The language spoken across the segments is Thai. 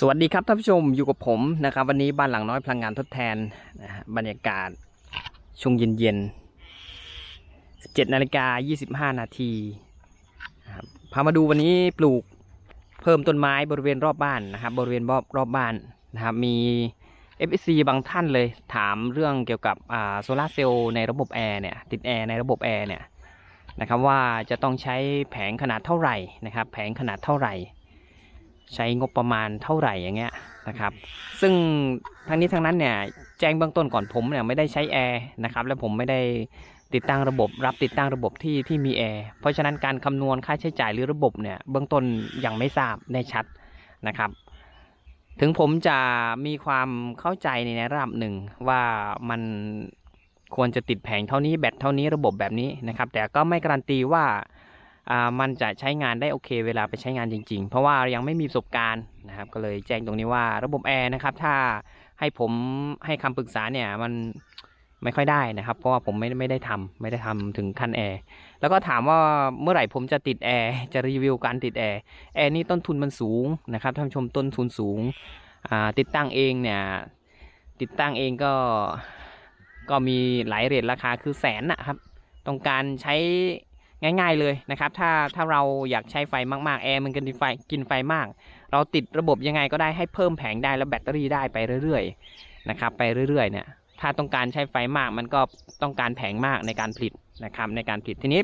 สวัสดีครับท่านผู้ชมอยู่กับผมนะครับ วันนี้บ้านหลังน้อยพลังงานทดแทนนะฮะบรรยากาศช่วงเย็นๆ17นาฬิกา25 นาทีพามาดูวันนี้ปลูกเพิ่มต้นไม้บริเวณรอบบ้านนะครับ บริเวณรอบรอบบ้านนะครับ มี FSC บางท่านเลยถามเรื่องเกี่ยวกับโซลาเซลล์ในระบบแอร์เนี่ยติดแอร์ในระบบแอร์เนี่ยนะครับว่าจะต้องใช้แผงขนาดเท่าไหร่นะครับ แผงขนาดเท่าไหร่ ใช้งบประมาณเท่าไหร่อย่างเงี้ยนะครับ ซึ่งทั้งนี้ทั้งนั้นเนี่ยแจ้งเบื้องต้นก่อนผมเนี่ยไม่ได้ใช้แอร์นะครับและผมไม่ได้ติดตั้งระบบรับติดตั้งระบบที่ที่มีแอร์เพราะฉะนั้นการคำนวณค่าใช้จ่ายหรือระบบเนี่ยเบื้องต้นยังไม่ทราบแน่ชัดนะครับ ถึงผมจะมีความเข้าใจในระดับหนึ่งว่ามันควรจะติดแผงเท่านี้แบตเท่านี้ระบบแบบนี้นะครับ แต่ก็ไม่การันตีว่าอ่า มันจะใช้งานได้โอเค เวลาไปใช้งานจริง ๆ เพราะว่ายังไม่มีประสบการณ์นะครับก็เลยแจ้งตรงนี้ว่าระบบแอร์นะครับถ้าให้ผมให้คำปรึกษาเนี่ยมันไม่ค่อยได้นะครับ เพราะว่าผมไม่ไม่ได้ทำไม่ได้ทำถึงขั้นแอร์แล้วก็ถามว่าเมื่อไหร่ผมจะติดแอร์จะรีวิวการติดแอร์แอร์นี่ต้นทุนมันสูงนะครับท่านชมต้นทุนสูงติดตั้งเองเนี่ยติดตั้งเองก็ก็มีหลายเรทราคาคือแสนนะครับ ต้องการใช้ ง่าย ๆเลยนะครับ ถ้าถ้าเราอยากใช้ไฟมากๆแอร์มันกินไฟกินไฟมาก เราติดระบบยังไงก็ได้ให้เพิ่มแผงได้แล้วแบตเตอรี่ได้ไปเรื่อยๆนะครับ ไปเรื่อยๆเนี่ยถ้าต้องการใช้ไฟมากมันก็ต้องการแผงมากในการผลิตนะครับในการผลิตทีนี้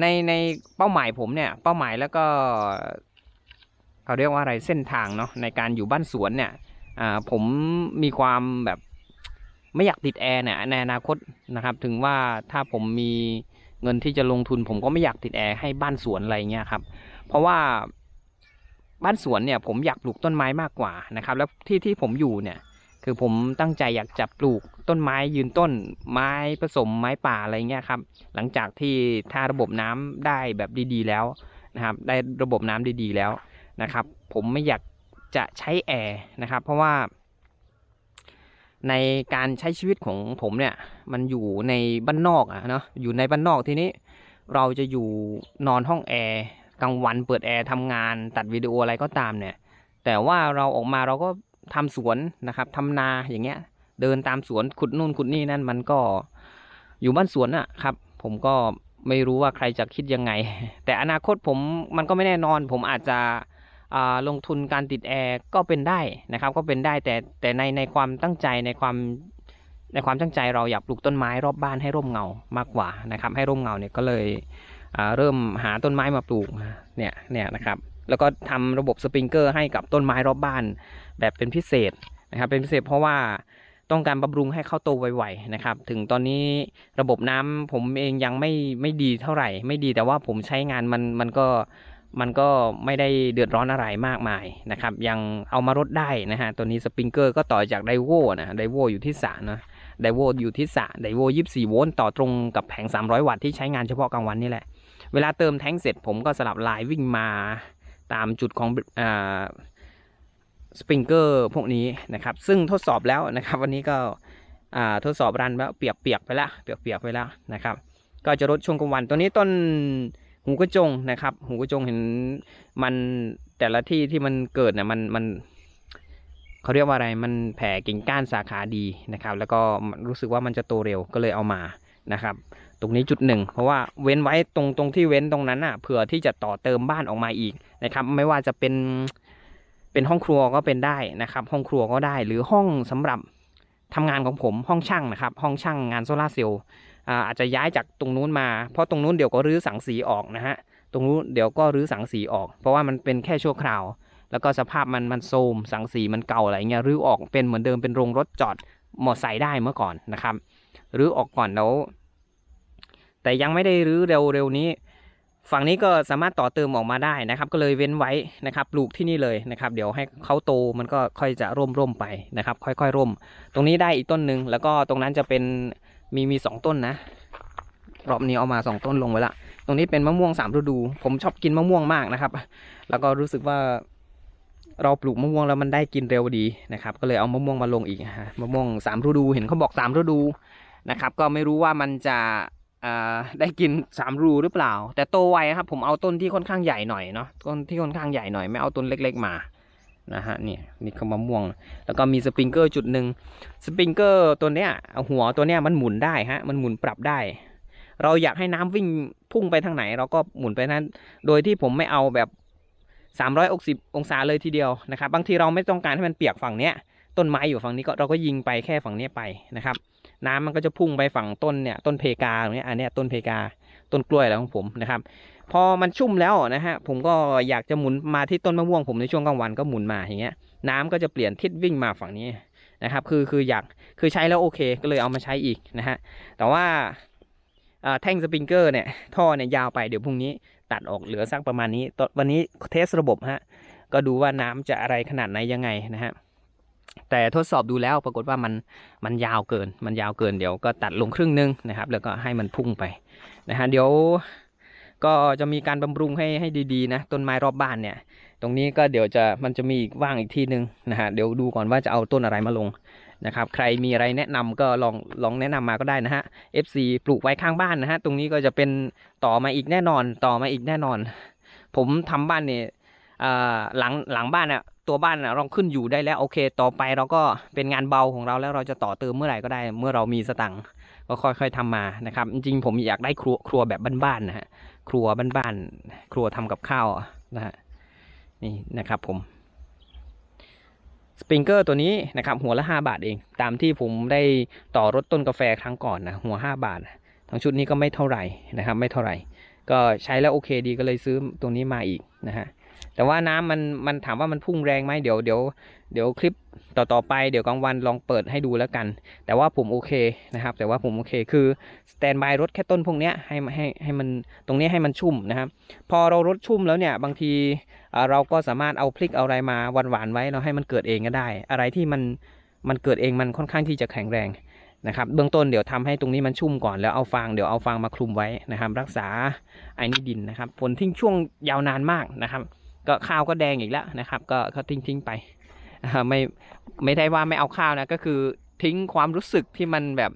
ในในเป้าหมายผมเนี่ยเป้าหมายแล้วก็เขาเรียกว่าอะไรเส้นทางเนาะในการอยู่บ้านสวนเนี่ยผมมีความแบบไม่อยากติดแอร์เนี่ยในอนาคตนะครับ ถึงว่าถ้าผมมี เงินที่จะลงทุนผมก็ไม่อยากติดแอร์ให้บ้านสวนอะไรเงี้ยครับ เพราะว่าบ้านสวนเนี่ยผมอยากปลูกต้นไม้มากกว่านะครับ แล้วที่ที่ผมอยู่เนี่ย คือผมตั้งใจอยากจะปลูกต้นไม้ยืนต้น ไม้ผสมไม้ป่าอะไรเงี้ยครับ หลังจากที่ถ้าระบบน้ำได้แบบดีๆแล้วนะครับ ได้ระบบน้ำดีๆแล้วนะครับ ผมไม่อยากจะใช้แอร์นะครับ เพราะว่า ในการใช้ชีวิตของผมเนี่ย มันอยู่ในบ้านนอกอะเนาะอยู่ในบ้านนอกทีนี้ เราจะอยู่นอนห้องแอร์กลางวันเปิดแอร์ทำงานตัดวิดีโออะไรก็ตามเนี่ย แต่ว่าเราออกมาเราก็ทำสวนนะครับทำนาอย่างเงี้ย เดินตามสวนขุดนู่นขุดนี่นั่นมันก็อยู่บ้านสวนอะครับ ผมก็ไม่รู้ว่าใครจะคิดยังไง แต่อนาคตผมมันก็ไม่แน่นอน ผมอาจจะ ลงทุนการติดแอร์ก็เป็นได้นะครับ ก็เป็นได้แต่แต่ในในความตั้งใจในความในความตั้งใจเราอยากปลูกต้นไม้รอบบ้านให้ร่มเงามากกว่านะครับ ให้ร่มเงาเนี่ยก็เลยเริ่มหาต้นไม้มาปลูกเนี่ยเนี่ยนะครับ แล้วก็ทำระบบสปริงเกอร์ให้กับต้นไม้รอบบ้าน แบบเป็นพิเศษนะครับ เป็นพิเศษเพราะว่าต้องการบำรุงให้เข้าโตไวๆนะครับ ถึงตอนนี้ระบบน้ำผมเองยังไม่ไม่ดีเท่าไหร่ ไม่ดีแต่ว่าผมใช้งานมันมันก็ มันก็ไม่ได้เดือดร้อนอะไรมากมายนะครับ ยังเอามารดได้นะฮะตัวนี้สปริงเกอร์ก็ต่อจากไดโวนะไดโวอยู่ที่สระนะไดโวอยู่ที่สระไดโวยี่สี่โวลต์ต่อตรงกับแผง 300 วัตต์ที่ใช้งานเฉพาะกลางวันนี่แหละ เวลาเติมแท้งเสร็จผมก็สลับลายวิ่งมาตามจุดของอ่าสปริงเกอร์พวกนี้นะครับ ซึ่งทดสอบแล้วนะครับ วันนี้ก็อ่าทดสอบรันแล้วเปียกๆไปละเปียกๆไปแล้วนะครับ ก็จะลดช่วงกลางวันตัวนี้ต้น หูกระจงนะครับ หูกระจงเห็นมันแต่ละที่ที่มันเกิดเนี่ยมันมันเขาเรียกว่าอะไรมันแผ่กิ่งก้านสาขาดีนะครับ แล้วก็รู้สึกว่ามันจะโตเร็วก็เลยเอามานะครับ ตรงนี้จุดหนึ่งเพราะว่าเว้นไว้ตรงตรงที่เว้นตรงนั้นอะเผื่อที่จะต่อเติมบ้านออกมาอีกนะครับ ไม่ว่าจะเป็นเป็นห้องครัวก็เป็นได้นะครับ ห้องครัวก็ได้หรือห้องสำหรับทำงานของผมห้องช่างนะครับ ห้องช่างงานโซลาเซลล์ อาจจะย้ายจากตรงนู้นมา เพราะตรงนู้นเดี๋ยวก็รื้อสังสีออกนะฮะ ตรงนู้นเดี๋ยวก็รื้อสังสีออก เพราะว่ามันเป็นแค่ชั่วคราว แล้วก็สภาพมันมันโทมสังสีมันเก่าอะไรเงี้ยรื้อออกเป็นเหมือนเดิมเป็นโรงรถจอดมอไซค์ได้เมื่อก่อนนะครับรื้อออกก่อนแล้ว แต่ยังไม่ได้รื้อเร็วเร็วนี้ ฝั่งนี้ก็สามารถต่อเติมออกมาได้นะครับ ก็เลยเว้นไว้นะครับปลูกที่นี่เลยนะครับ เดี๋ยวให้เขาโตมันก็ค่อยจะร่มร่มๆไปนะครับ ค่อยๆร่ม ตรงนี้ได้อีกต้นหนึ่งแล้วก็ตรงนั้นจะเป็น มีมีสองต้นนะ รอบนี้เอามาสองต้นลงไว้ละ ตรงนี้เป็นมะม่วงสามฤดู ผมชอบกินมะม่วงมากนะครับ แล้วก็รู้สึกว่าเราปลูกมะม่วงแล้วมันได้กินเร็วดีนะครับ ก็เลยเอามะม่วงมาลงอีกฮะมะม่วงสามฤดู เห็นเขาบอกสามฤดูนะครับ ก็ไม่รู้ว่ามันจะได้กินสามฤดูหรือเปล่า แต่โตไวครับผมเอาต้นที่ค่อนข้างใหญ่หน่อยเนาะต้นที่ค่อนข้างใหญ่หน่อยไม่เอาต้นเล็ก ๆ มา นะฮะนี่นี่คือมะม่วง แล้วก็มีสปริงเกอร์จุดหนึ่งสปริงเกอร์ตัวเนี้ยหัวตัวเนี้ยมันหมุนได้ฮะมันหมุนปรับได้ เราอยากให้น้ำวิ่งพุ่งไปทางไหน เราก็หมุนไปนั้น โดยที่ผมไม่เอาแบบ 360 องศาเลยทีเดียวนะครับบางทีเราไม่ต้องการให้มันเปียกฝั่งเนี้ยต้นไม้อยู่ฝั่งนี้ก็เราก็ยิงไปแค่ฝั่งเนี้ยไปนะครับ น้ำมันก็จะพุ่งไปฝั่งต้นเนี่ยต้นเพกาตรงเนี้ยอันเนี้ยต้นเพกา ต้นกล้วยอะไรของผมนะครับ พอมันชุ่มแล้วนะฮะผมก็อยากจะหมุนมาที่ต้นมะม่วงผมในช่วงกลางวันก็หมุนมาอย่างเงี้ย น้ำก็จะเปลี่ยนทิศวิ่งมาฝั่งนี้นะครับ คือคืออยากคือใช้แล้วโอเคก็เลยเอามาใช้อีกนะฮะแต่ว่าแท่งสปริงเกอร์เนี่ยท่อเนี่ยยาวไปเดี๋ยวพรุ่งนี้ตัดออกเหลือสักประมาณนี้ตอนวันนี้เทสระบบฮะก็ดูว่าน้ำจะอะไรขนาดไหนยังไงนะฮะ แต่ทดสอบดูแล้วปรากฏว่ามันมันยาวเกิน มันยาวเกินเดี๋ยวก็ตัดลงครึ่งนึงนะครับ แล้วก็ให้มันพุ่งไปนะฮะเดี๋ยวก็จะมีการบำรุงให้ให้ดีๆนะต้นไม้รอบบ้านเนี่ย ตรงนี้ก็เดี๋ยวจะมันจะมีอีกว่างอีกที่หนึ่งนะฮะเดี๋ยวดูก่อนว่าจะเอาต้นอะไรมาลงนะครับ ใครมีอะไรแนะนำก็ลองลองแนะนำมาก็ได้นะฮะ FC ปลูกไว้ข้างบ้านนะฮะตรงนี้ก็จะเป็นต่อมาอีกแน่นอนต่อมาอีกแน่นอน ผมทำบ้านเนี่ย หลังหลังบ้านอะตัวบ้านอะเราขึ้นอยู่ได้แล้วโอเค ต่อไปเราก็เป็นงานเบาของเราแล้วเราจะต่อเติมเมื่อไหร่ก็ได้ เมื่อเรามีสตังค์ก็ค่อย ๆทำมานะครับ จริงๆผมอยากได้ครัวครัวแบบบ้านๆนะฮะครัวบ้านๆครัวทำกับข้าวนะฮะนี่นะครับผมสปริงเกอร์ตัวนี้นะครับหัวละ 5 บาทเอง ตามที่ผมได้ต่อรถต้นกาแฟครั้งก่อนนะหัว 5 บาท ทั้งชุดนี้ก็ไม่เท่าไหร่นะครับ ไม่เท่าไหร่ ก็ใช้แล้วโอเคดีก็เลยซื้อตัวนี้มาอีกนะฮะ แต่ว่าน้ำมันมันถามว่ามันพุ่งแรงไหมเดี๋ยวเดี๋ยวเดี๋ยวคลิปต่อต่อไปเดี๋ยวกลางวันลองเปิดให้ดูแล้วกัน แต่ว่าผมโอเคนะครับ แต่ว่าผมโอเคคือสแตนบายรถแค่ต้นพวกเนี้ยให้ให้ให้มันตรงนี้ให้มันชุ่มนะครับ พอเรารดชุ่มแล้วเนี่ยบางทีเราก็สามารถเอาพลิกเอาอะไรมาหวานๆไว้เราให้มันเกิดเองก็ได้ อะไรที่มันมันเกิดเองมันค่อนข้างที่จะแข็งแรงนะครับเบื้องต้นเดี๋ยวทำให้ตรงนี้มันชุ่มก่อนแล้วเอาฟางเดี๋ยวเอาฟางมาคลุมไว้นะครับ รักษาไอ้นี่ดินนะครับฝนทิ้งช่วงยาวนานมากนะครับ ก็ข้าวก็แดงอีกแล้วนะครับ ก็ก็ทิ้งทิ้งไปไม่ไม่ได้ว่าไม่เอาข้าวนะก็คือทิ้งความรู้สึกที่มันแบบ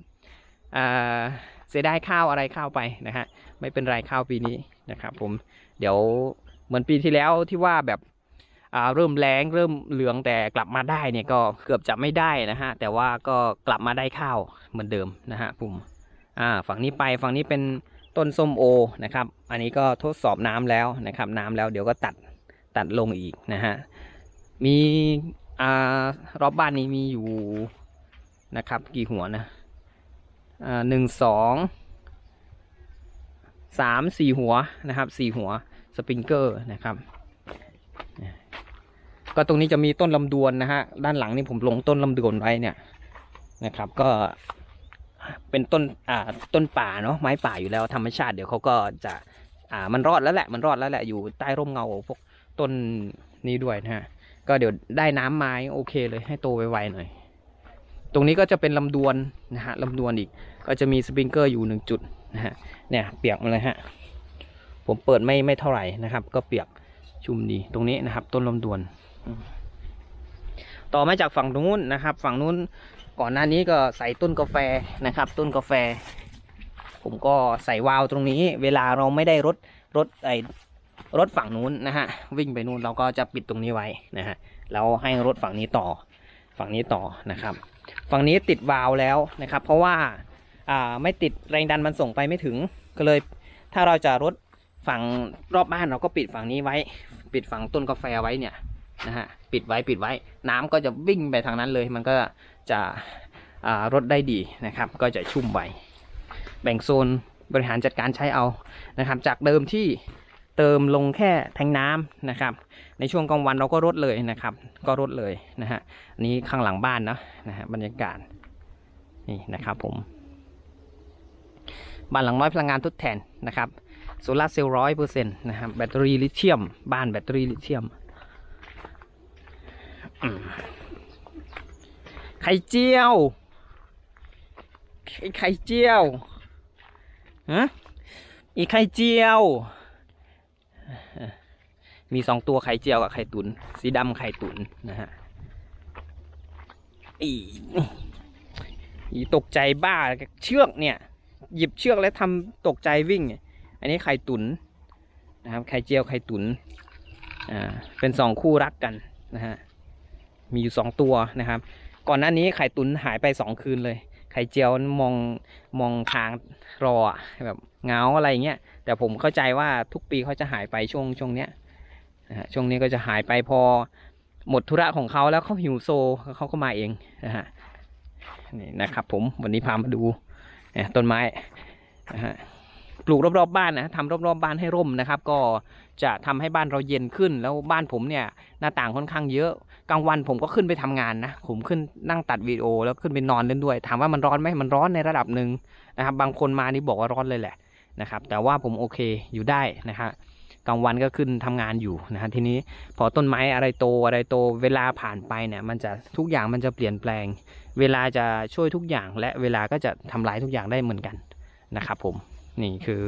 เสียดายข้าวอะไรข้าวไปนะฮะไม่เป็นไรข้าวปีนี้นะครับผมเดี๋ยวเหมือนปีที่แล้วที่ว่าแบบเริ่มแรงเริ่มเหลืองแต่กลับมาได้เนี่ยก็เกือบจะไม่ได้นะฮะแต่ว่าก็กลับมาได้ข้าวเหมือนเดิมนะฮะผมอ่าฝั่งนี้ไปฝั่งนี้เป็นต้นส้มโอนะครับ อันนี้ก็ทดสอบน้ำแล้วนะครับ น้ำแล้วเดี๋ยวก็ตัด ตัดลงอีกนะฮะ มีอ่ารอบบ้านนี้มีอยู่นะครับ กี่หัวนะอ่าหนึ่งสองสามสี่หัวนะครับสี่หัวสปริงเกอร์นะครับ ก็ตรงนี้จะมีต้นลำดวนนะฮะด้านหลังนี่ผมลงต้นลำดวนไว้เนี่ยนะครับ ก็เป็นต้นอ่าต้นป่าเนาะไม้ป่าอยู่แล้วธรรมชาติเดี๋ยวเขาก็จะอ่ามันรอดแล้วแหละมันรอดแล้วแหละอยู่ใต้ร่มเงาพวก ต้นนี้ด้วยนะฮะก็เดี๋ยวได้น้ำไม้โอเคเลยให้โตไวๆหน่อย ตรงนี้ก็จะเป็นลำดวนนะฮะลำดวนอีก ก็จะมีสปริงเกอร์อยู่หนึ่งจุดนะฮะเนี่ยเปียกมาเลยฮะผมเปิดไม่ไม่เท่าไหร่นะครับ ก็เปียกชุ่มดีตรงนี้นะครับ ต้นลำดวน ต่อมาจากฝั่งนู้นนะครับ ฝั่งนู้นก่อนหน้านี้ก็ใส่ต้นกาแฟนะครับ ต้นกาแฟ ผมก็ใส่วาล์วตรงนี้ เวลาเราไม่ได้รถรถไอ รถฝั่งนู้นนะฮะวิ่งไปนู้นเราก็จะปิดตรงนี้ไว้นะฮะแล้วให้รถฝั่งนี้ต่อฝั่งนี้ต่อนะครับ ฝั่งนี้ติดวาล์วแล้วนะครับ เพราะว่าไม่ติดแรงดันมันส่งไปไม่ถึงก็เลยถ้าเราจะรถฝั่งรอบบ้านเราก็ปิดฝั่งนี้ไว้ ปิดฝั่งต้นกาแฟไว้เนี่ยนะฮะปิดไว้ปิดไว้ น้ำก็จะวิ่งไปทางนั้นเลย มันก็จะรถได้ดีนะครับ ก็จะชุ่มไว้แบ่งโซนบริหารจัดการใช้เอานะครับ จากเดิมที่ เติมลงแค่แทงน้ำนะครับ ในช่วงกลางวันเราก็รดเลยนะครับ ก็รดเลยนะฮะอันนี้ข้างหลังบ้านเนอะนะฮะบรรยากาศนี่นะครับผมบ้านหลังน้อยพลังงานทดแทนนะครับโซลาร์เซลล์ร้อยเปอร์เซ็นต์นะครับแบตเตอรี่ลิเธียม บ้านแบตเตอรี่ลิเธียมไข่เจียวไข่ไข่เจียวฮะอีไข่เจียว มีสองตัวไข่เจียวกับไข่ตุน สีดำไข่ตุนนะฮะอีอีตกใจบ้าเชือกเนี่ย หยิบเชือกแล้วทำตกใจวิ่ง อันนี้ไข่ตุนนะครับไข่เจียวไข่ตุนอ่าเป็นสองคู่รักกันนะฮะมีอยู่สองตัวนะครับ ก่อนหน้านี้ไข่ตุนหายไปสองคืนเลย ไข่เจียวมองมองทางรอแบบเงาอะไรเงี้ยแต่ผมเข้าใจว่าทุกปีเขาจะหายไปช่วงช่วงเนี้ย นะฮะช่วงนี้ก็จะหายไปพอหมดธุระของเขาแล้วเขาหิวโซเขาก็มาเองนะฮะนี่นะครับ ผมวันนี้พามาดูเนี่ยต้นไม้นะฮะปลูกรอบๆบบ้านนะทำรอบๆบบ้านให้ร่มนะครับ ก็จะทำให้บ้านเราเย็นขึ้น แล้วบ้านผมเนี่ยหน้าต่างค่อนข้างเยอะกลางวันผมก็ขึ้นไปทำงานนะผมขึ้นนั่งตัดวิดีโอแล้วขึ้นไปนอนเล่นด้วย ถามว่ามันร้อนไหมมันร้อนในระดับหนึ่งนะครับ บางคนมานี่บอกว่าร้อนเลยแหละนะครับ แต่ว่าผมโอเคอยู่ได้นะฮะ กลางวันก็ขึ้นทำงานอยู่นะฮะทีนี้พอต้นไม้อะไรโตอะไรโตเวลาผ่านไปเนี่ยมันจะทุกอย่างมันจะเปลี่ยนแปลง เวลาจะช่วยทุกอย่าง และเวลาก็จะทำลายทุกอย่างได้เหมือนกันนะครับผมนี่คือ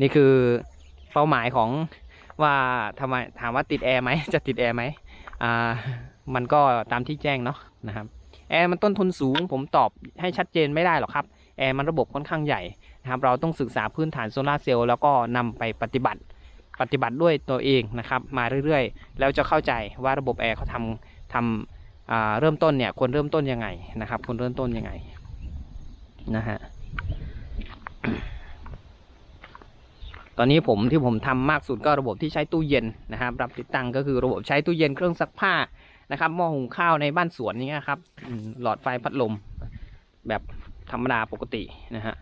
นี่คือเป้าหมายของว่าทำไมถามว่าติดแอร์ไหมจะติดแอร์ไหมอ่ามันก็ตามที่แจ้งเนาะนะครับแอร์มันต้นทุนสูง ผมตอบให้ชัดเจนไม่ได้หรอกครับแอร์มันระบบค่อนข้างใหญ่นะครับเราต้องศึกษาพื้นฐานโซลาเซลล์แล้วก็นำไปปฏิบัติ ปฏิบัติด้วยตัวเองนะครับ มาเรื่อยๆ แล้วจะเข้าใจว่าระบบแอร์เขาทำทำเริ่มต้นเนี่ยควรเริ่มต้นยังไงนะครับควรเริ่มต้นยังไงนะฮะตอนนี้ผมที่ผมทำมากสุดก็ระบบที่ใช้ตู้เย็นนะครับ รับติดตั้งก็คือระบบใช้ตู้เย็นเครื่องซักผ้านะครับหม้อหุงข้าวในบ้านสวนอย่างเงี้ครับหลอดไฟพัดลม แบบธรรมดาปกตินะฮะ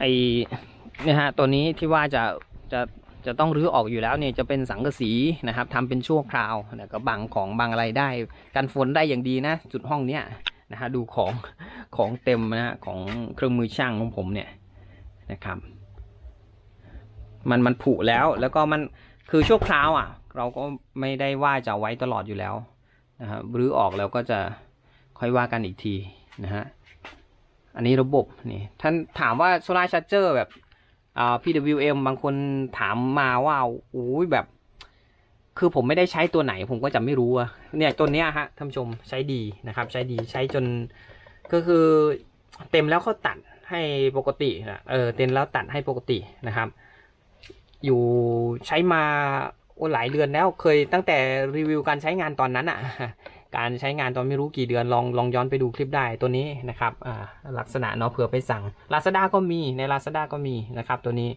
ไอเนี่ยฮะตัวนี้ที่ว่าจะจะจะต้องรื้อออกอยู่แล้วเนี่ยจะเป็นสังกะสีนะครับทำเป็นชั่วคราวแล้วก็บังของบังอะไรได้กันฝนได้อย่างดีนะ จุดห้องเนี้ยนะฮะดูของของเต็มนะฮะของเครื่องมือช่างของผมเนี่ยนะครับ มันมันผุแล้วแล้วก็มันคือชั่วคราวอะ เราก็ไม่ได้ว่าจะไว้ตลอดอยู่แล้วนะฮะรื้อออกแล้วก็จะค่อยว่ากันอีกทีนะฮะ อันนี้ระบบนี่ท่านถามว่าโซลาร์ชาร์เจอร์แบบอ่า PWM บางคนถามมาว่าโอ้ยแบบ คือผมไม่ได้ใช้ตัวไหน ผมก็จะไม่รู้อะเนี่ยตัวเนี้ยฮะท่านชมใช้ดีนะครับ ใช้ดีใช้จนก็คือเต็มแล้วเขาตัดให้ปกตินะเออเต็มแล้วตัดให้ปกตินะครับ อยู่ใช้มาโอ้หลายเดือนแล้วเคยตั้งแต่รีวิวการใช้งานตอนนั้นอะ การใช้งานตอนไม่รู้กี่เดือนลองลองย้อนไปดูคลิปได้ตัวนี้นะครับอ่าลักษณะเนาะเผื่อไปสั่ง Lazada ก็มีใน Lazada ก็มีนะครับตัวนี้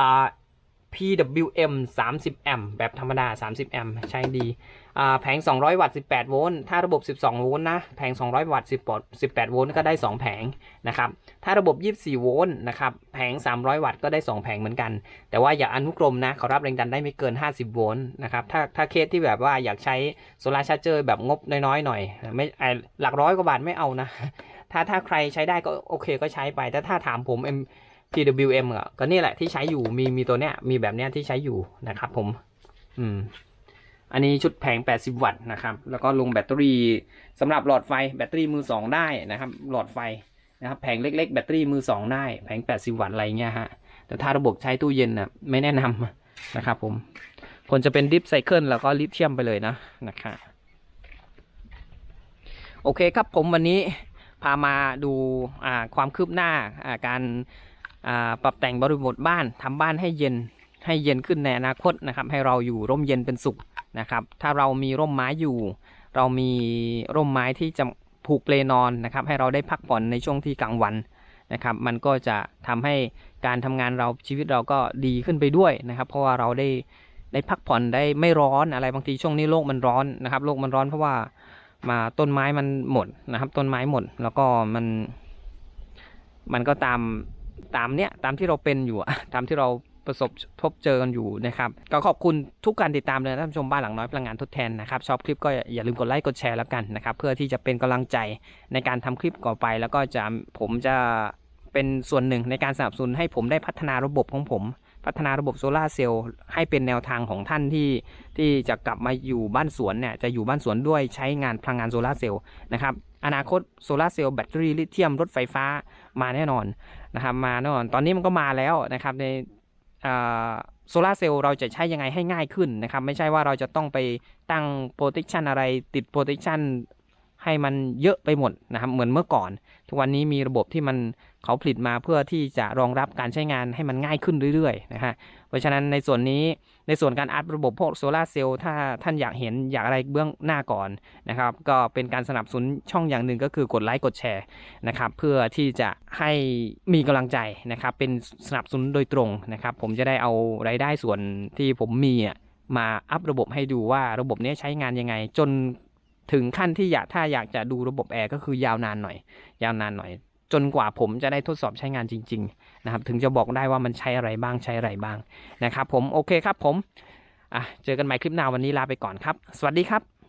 อ่า PWM 30 แอมป์แบบธรรมดา 30 แอมป์ใช้ดีแผง 200 วัตต์ 18 โวลต์ ถ้าระบบ 12 โวลต์นะ แผง 200 วัตต์10 18 โวลต์ ก็ได้ 2 แผงนะครับ ถ้าระบบ 24 โวลต์นะครับ แผง 300 วัตต์ ก็ได้ 2 แผงเหมือนกัน แต่ว่าอย่าอนุกรมนะ เขารับแรงดันได้ไม่เกิน 50 โวลต์นะครับ ถ้าถ้าเคสที่แบบว่าอยากใช้โซลาร์ชาร์เจอร์แบบงบน้อยๆ หน่อย ไม่หลักร้อยกว่าบาทไม่เอานะ ถ้าถ้าใครใช้ได้ก็โอเคก็ใช้ไป แต่ถ้าถามผม PWM อะก็นี่แหละที่ใช้อยู่มีมีตัวเนี้ยมีแบบเนี้ยที่ใช้อยู่นะครับผมอืมอันนี้ชุดแผง 80 วัตต์นะครับ แล้วก็ลงแบตเตอรี่สำหรับหลอดไฟแบตเตอรี่มือสองได้นะครับ หลอดไฟนะครับแผงเล็กๆ แบตเตอรี่มือสองได้ แผง 80 วัตต์อะไรเงี้ยฮะ แต่ถ้าระบบใช้ตู้เย็นน่ะไม่แนะนำนะครับผมผลจะเป็นดิฟไซเคิลแล้วก็ลิเธียมไปเลยนะนะครับโอเคครับผมวันนี้พามาดูความคืบหน้าการ ปรับแต่งบริบทบ้านทำบ้านให้เย็นให้เย็นขึ้นในอนาคตนะครับ ให้เราอยู่ร่มเย็นเป็นสุขนะครับ ถ้าเรามีร่มไม้อยู่ เรามีร่มไม้ที่จะผูกเลนอนนะครับ ให้เราได้พักผ่อนในช่วงที่กลางวันนะครับ มันก็จะทำให้การทำงานเราชีวิตเราก็ดีขึ้นไปด้วยนะครับ เพราะว่าเราได้ได้พักผ่อนได้ไม่ร้อนอะไรบางทีช่วงนี้โลกมันร้อนนะครับโลกมันร้อนเพราะว่ามาต้นไม้มันหมดนะครับ ต้นไม้หมด แล้วก็มัน มันก็ตาม ตามเนี้ยตามที่เราเป็นอยู่อะตามที่เราประสบพบเจอกันอยู่นะครับก็ขอบคุณทุกการติดตามเลยท่านผู้ชมบ้านหลังน้อยพลังงานทดแทนนะครับชอบคลิปก็อย่าลืมกดไลค์กดแชร์แล้วกันนะครับเพื่อที่จะเป็นกำลังใจในการทำคลิปต่อไป แล้วก็จะผมจะเป็นส่วนหนึ่งในการสนับสนุนให้ผมได้พัฒนาระบบของผม พัฒนาระบบโซลาร์เซลล์ให้เป็นแนวทางของท่านที่ที่จะกลับมาอยู่บ้านสวนเนี่ยจะอยู่บ้านสวนด้วยใช้งานพลังงานโซลาร์เซลล์นะครับอนาคตโซลาร์เซลล์แบตเตอรี่ลิเธียมรถไฟฟ้ามาแน่นอนนะครับมาแน่นอนตอนนี้มันก็มาแล้วนะครับในโซลาร์เซลล์เราจะใช้ยังไงให้ง่ายขึ้นนะครับไม่ใช่ว่าเราจะต้องไปตั้งโปรเทคชันอะไรติดโปรเทคชัน ให้มันเยอะไปหมดนะครับเหมือนเมื่อก่อน ทุกวันนี้มีระบบที่มันเขาผลิตมาเพื่อที่จะรองรับการใช้งานให้มันง่ายขึ้นเรื่อยๆนะฮะเพราะฉะนั้นในส่วนนี้ในส่วนการอัพระบบพวกโซลาร์เซลล์ถ้าท่านอยากเห็นอยากอะไรเบื้องหน้าก่อนนะครับก็เป็นการสนับสนุนช่องอย่างหนึ่งก็คือกดไลค์กดแชร์นะครับเพื่อที่จะให้มีกำลังใจนะครับเป็นสนับสนุนโดยตรงนะครับผมจะได้เอารายได้ส่วนที่ผมมีมาอัพระบบให้ดูว่าระบบนี้ใช้งานยังไง จน ถึงขั้นที่อยากถ้าอยากจะดูระบบแอร์ก็คือยาวนานหน่อย ยาวนานหน่อย จนกว่าผมจะได้ทดสอบใช้งานจริง ๆ นะครับ ถึงจะบอกได้ว่ามันใช้อะไรบ้างใช้อะไรบ้างนะครับ ผมโอเคครับผมอะเจอกันใหม่คลิปหน้าวันนี้ลาไปก่อนครับ สวัสดีครับ